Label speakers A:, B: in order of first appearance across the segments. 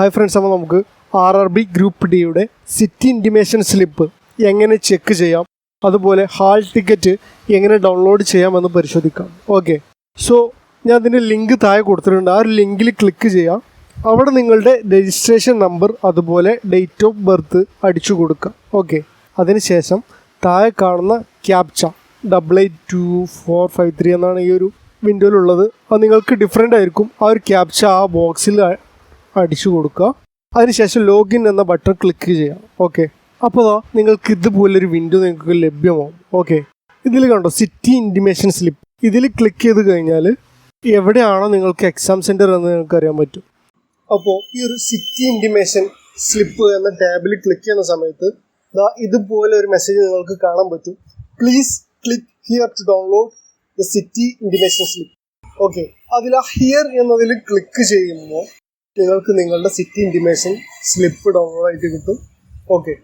A: Hi friends അപ്പോൾ നമുക്ക് R R B group ഡിയുടെ സിറ്റി ഇന്റിമേഷൻ സ്ലിപ്പ് എങ്ങനെ ചെക്ക് ചെയ്യാം? അതുപോലെ ഹാൾ ടിക്കറ്റ് എങ്ങനെ ഡൗൺലോഡ് ചെയ്യാമെന്ന് പരിശോധിക്കാം. ഓക്കെ സോ ഞാൻ അതിന്റെ ലിങ്ക് താഴെ കൊടുത്തിട്ടുണ്ട്. ആ ഒരു ലിങ്കിൽ ക്ലിക്ക് ചെയ്യാം. അവിടെ നിങ്ങളുടെ രജിസ്ട്രേഷൻ നമ്പർ അതുപോലെ ഡേറ്റ് ഓഫ് ബർത്ത് അടിച്ചു കൊടുക്കുക ഓക്കെ അതിനുശേഷം താഴെ കാണുന്ന captcha double eight two four five three എന്നാണ് ഈ ഒരു വിൻഡോയിലുള്ളത് അത് നിങ്ങൾക്ക് ഡിഫറെന്റ് ആയിരിക്കും. ആ ഒരു ക്യാപ്ച ആ ബോക്സിൽ അടിച്ചു കൊടുക്കുക. അതിനുശേഷം ലോഗിൻ എന്ന ബട്ടൺ ക്ലിക്ക് ചെയ്യാം ഓക്കെ അപ്പോൾ നിങ്ങൾക്ക് ഇതുപോലൊരു വിൻഡോ നിങ്ങൾക്ക് ലഭ്യമാവും. ഓക്കെ ഇതിൽ കണ്ടോ സിറ്റി ഇന്റിമേഷൻ സ്ലിപ്പ് ഇതിൽ ക്ലിക്ക് ചെയ്ത് കഴിഞ്ഞാൽ എവിടെയാണോ നിങ്ങൾക്ക് എക്സാം സെന്റർ എന്ന് നിങ്ങൾക്ക് അറിയാൻ പറ്റും. അപ്പോൾ ഈ ഒരു സിറ്റി ഇന്റിമേഷൻ സ്ലിപ്പ് എന്ന ടാബിൽ ക്ലിക്ക് ചെയ്യുന്ന സമയത്ത് ദാ ഇതുപോലെ ഒരു മെസ്സേജ് നിങ്ങൾക്ക് കാണാൻ പറ്റും. Please click here to download the city intimation slip okay അതിൽ ആ ഹിയർ എന്നതിൽ ക്ലിക്ക് ചെയ്യുമ്പോൾ നിങ്ങൾക്ക് നിങ്ങളുടെ സിറ്റി ഇന്റിമേഷൻ സ്ലിപ്പ് ഡൗൺലോഡ് ആയിട്ട് കിട്ടും. ഓക്കെ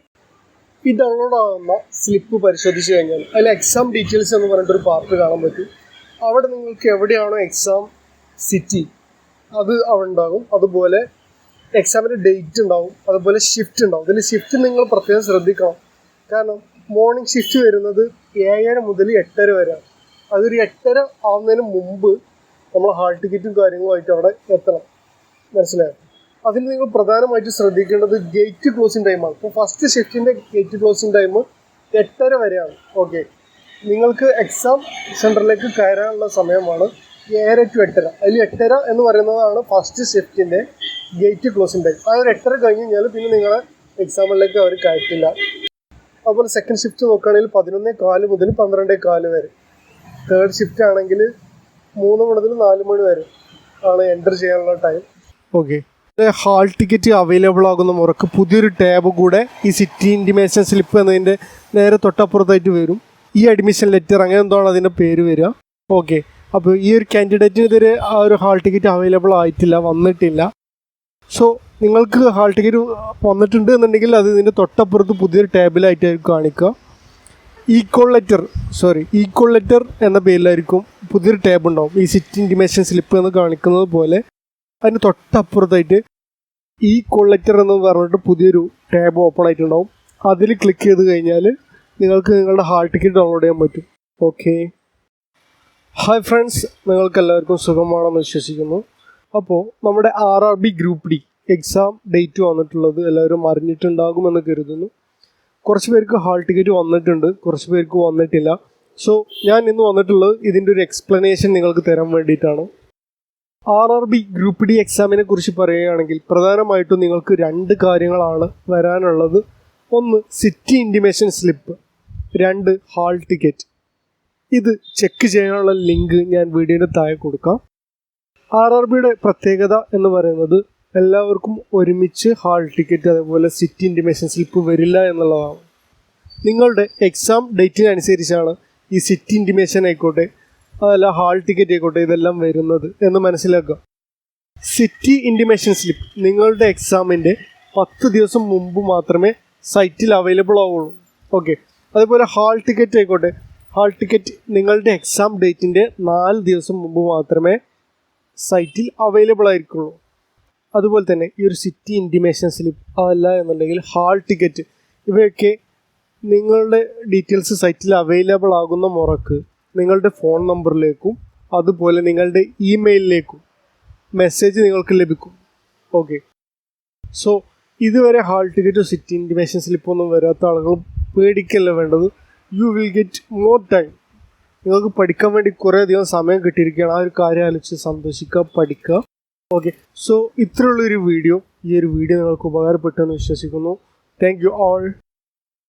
A: ഈ ഡൗൺലോഡ് ആകുന്ന സ്ലിപ്പ് പരിശോധിച്ച് കഴിഞ്ഞാൽ അതിൽ എക്സാം ഡീറ്റെയിൽസ് എന്ന് പറഞ്ഞിട്ടൊരു പാർട്ട് കാണാൻ പറ്റും. അവിടെ നിങ്ങൾക്ക് എവിടെയാണോ എക്സാം സിറ്റി അത് അവിടെ ഉണ്ടാകും. അതുപോലെ എക്സാമിന്റെ ഡേറ്റ് ഉണ്ടാവും അതുപോലെ ഷിഫ്റ്റ് ഉണ്ടാവും ഇതിൽ ഷിഫ്റ്റ് നിങ്ങൾ പ്രത്യേകം ശ്രദ്ധിക്കണം. കാരണം മോർണിംഗ് ഷിഫ്റ്റ് വരുന്നത് ഏഴര മുതൽ എട്ടര വരെ. അതൊരു എട്ടര ആവുന്നതിന് മുമ്പ് നമ്മൾ ഹാൾ ടിക്കറ്റും കാര്യങ്ങളുമായിട്ട് അവിടെ എത്തണം. മനസ്സിലായോ? അതിൽ നിങ്ങൾ പ്രധാനമായിട്ട് ശ്രദ്ധിക്കേണ്ടത് ഗേറ്റ് ക്ലോസിംഗ് ടൈമാണ് ഇപ്പോൾ ഫസ്റ്റ് ഷിഫ്റ്റിന്റെ ഗേറ്റ് ക്ലോസിംഗ് ടൈം എട്ടര വരെയാണ്. ഓക്കെ നിങ്ങൾക്ക് എക്സാം സെന്ററിലേക്ക് കയറാനുള്ള സമയമാണ് ഏഴര ടു എട്ടര. അതിൽ എട്ടര എന്ന് പറയുന്നതാണ് ഫസ്റ്റ് ഷിഫ്റ്റിന്റെ ഗേറ്റ് ക്ലോസിംഗ് ടൈം ആ ഒരു എട്ടര കഴിഞ്ഞ് കഴിഞ്ഞാൽ പിന്നെ നിങ്ങളെ എക്സാമിലേക്ക് അവർ കയറ്റില്ല. അതുപോലെ സെക്കൻഡ് ഷിഫ്റ്റ് നോക്കുകയാണെങ്കിൽ പതിനൊന്നേ കാൽ മുതൽ പന്ത്രണ്ടേ കാൽ വരെ. തേർഡ് ഷിഫ്റ്റ് ആണെങ്കിൽ മൂന്ന് മുതൽ നാല് മണി വരെ ആണ് എന്റർ ചെയ്യാനുള്ള time okay hall ticket available ആകുന്ന മുറക്ക് പുതിയൊരു ടാബ് കൂടെ ഈ സിറ്റി ഇൻഡിമേഷൻ സ്ലിപ്പ് എന്നതിന്റെ നേരെ തൊട്ടപ്പുറത്തായിട്ട് വരും. ഈ അഡ്മിഷൻ ലെറ്റർ അങ്ങനെ എന്താണ് അതിന്റെ പേര് വരിക. ഓക്കെ അപ്പോൾ ഈ ഒരു കാൻഡിഡേറ്റിനെതിരെ ആ ഒരു ഹാൾ ടിക്കറ്റ് അവൈലബിൾ ആയിട്ടില്ല വന്നിട്ടില്ല. സോ നിങ്ങൾക്ക് ഹാൾ ടിക്കറ്റ് വന്നിട്ടുണ്ട് എന്നുണ്ടെങ്കിൽ അത് ഇതിന്റെ തൊട്ടപ്പുറത്ത് പുതിയൊരു ടാബിലായിട്ടായിരിക്കും കാണിക്കുക. Equal letter sorry equal letter എന്ന പേരിലായിരിക്കും പുതിയൊരു ടാബ് ഉണ്ടാവും. ഈ സിറ്റി ഇൻഡിമേഷൻ സ്ലിപ്പ് എന്ന് കാണിക്കുന്നത് പോലെ. അതിന് തൊട്ടപ്പുറത്തായിട്ട് ഈ കൊള്ളറ്റർ എന്ന് പറഞ്ഞിട്ട് പുതിയൊരു ടാബ് ഓപ്പൺ ആയിട്ടുണ്ടാവും. അതിൽ ക്ലിക്ക് ചെയ്ത് കഴിഞ്ഞാൽ നിങ്ങൾക്ക് നിങ്ങളുടെ ഹാൾ ടിക്കറ്റ് ഡൗൺലോഡ് ചെയ്യാൻ പറ്റും. ഓക്കെ ഹായ് ഫ്രണ്ട്സ് നിങ്ങൾക്ക് എല്ലാവർക്കും സുഖമാണെന്ന് വിശ്വസിക്കുന്നു. അപ്പോൾ നമ്മുടെ R R B group D exam date വന്നിട്ടുള്ളത് എല്ലാവരും അറിഞ്ഞിട്ടുണ്ടാകുമെന്ന് കരുതുന്നു. കുറച്ച് പേർക്ക് ഹാൾ ടിക്കറ്റ് വന്നിട്ടുണ്ട് കുറച്ച് പേർക്ക് വന്നിട്ടില്ല. സോ ഞാൻ ഇന്ന് വന്നിട്ടുള്ളത് ഇതിന്റെ ഒരു എക്സ്പ്ലനേഷൻ നിങ്ങൾക്ക് തരാൻ വേണ്ടിയിട്ടാണ്. R R B group D എക്സാമിനെ കുറിച്ച് പറയുകയാണെങ്കിൽ പ്രധാനമായിട്ടും നിങ്ങൾക്ക് രണ്ട് കാര്യങ്ങളാണ് വരാനുള്ളത്. ഒന്ന് സിറ്റി ഇന്റിമേഷൻ സ്ലിപ്പ് രണ്ട് ഹാൾ ടിക്കറ്റ് ഇത് ചെക്ക് ചെയ്യാനുള്ള ലിങ്ക് ഞാൻ വീഡിയോയുടെ താഴെ കൊടുക്കാം. ആർ ആർ ബിയുടെ പ്രത്യേകത എന്ന് പറയുന്നത് എല്ലാവർക്കും ഒരുമിച്ച് ഹാൾ ടിക്കറ്റ് അതേപോലെ സിറ്റി ഇന്റിമേഷൻ സ്ലിപ്പ് വരില്ല എന്നുള്ളതാണ്. നിങ്ങളുടെ എക്സാം ഡേറ്റിനനുസരിച്ചാണ് ഈ സിറ്റി ഇന്റിമേഷൻ ആയിക്കോട്ടെ അതല്ല ഹാൾ ടിക്കറ്റ് ആയിക്കോട്ടെ ഇതെല്ലാം വരുന്നത് എന്ന് മനസ്സിലാക്കുക. സിറ്റി ഇന്റിമേഷൻ സ്ലിപ്പ് നിങ്ങളുടെ എക്സാമിന്റെ പത്ത് ദിവസം മുമ്പ് മാത്രമേ സൈറ്റിൽ അവൈലബിൾ ആവുള്ളൂ. ഓക്കെ അതുപോലെ ഹാൾ ടിക്കറ്റ് ആയിക്കോട്ടെ. ഹാൾ ടിക്കറ്റ് നിങ്ങളുടെ എക്സാം ഡേറ്റിന്റെ നാല് ദിവസം മുമ്പ് മാത്രമേ സൈറ്റിൽ അവൈലബിൾ ആയിരിക്കുള്ളൂ. അതുപോലെ തന്നെ ഈ ഒരു സിറ്റി ഇന്റിമേഷൻ സ്ലിപ്പ് അതല്ല എന്നുണ്ടെങ്കിൽ ഹാൾ ടിക്കറ്റ്. ഇവയൊക്കെ നിങ്ങളുടെ ഡീറ്റെയിൽസ് സൈറ്റിൽ അവൈലബിൾ ആകുന്ന മുറക്ക് നിങ്ങളുടെ ഫോൺ നമ്പറിലേക്കും അതുപോലെ നിങ്ങളുടെ ഇമെയിലിലേക്കും മെസ്സേജ് നിങ്ങൾക്ക് ലഭിക്കും. ഓക്കെ സോ ഇതുവരെ ഹാൾ ടിക്കറ്റ് സിറ്റി ഇന്റിമേഷൻ സ്ലിപ്പൊന്നും വരാത്ത ആളുകൾ പേടിക്കല്ല വേണ്ടത്? You will get more time നിങ്ങൾക്ക് പഠിക്കാൻ വേണ്ടി കുറേ അധികം സമയം കിട്ടിയിരിക്കുകയാണ്. ആ ഒരു കാര്യം ആലോചിച്ച് സന്തോഷിക്കുക പഠിക്കുക. ഓക്കെ സോ ഇത്രയുള്ളൊരു വീഡിയോ ഈ ഒരു വീഡിയോ നിങ്ങൾക്ക് ഉപകാരപ്പെട്ടെന്ന് വിശ്വസിക്കുന്നു. Thank you all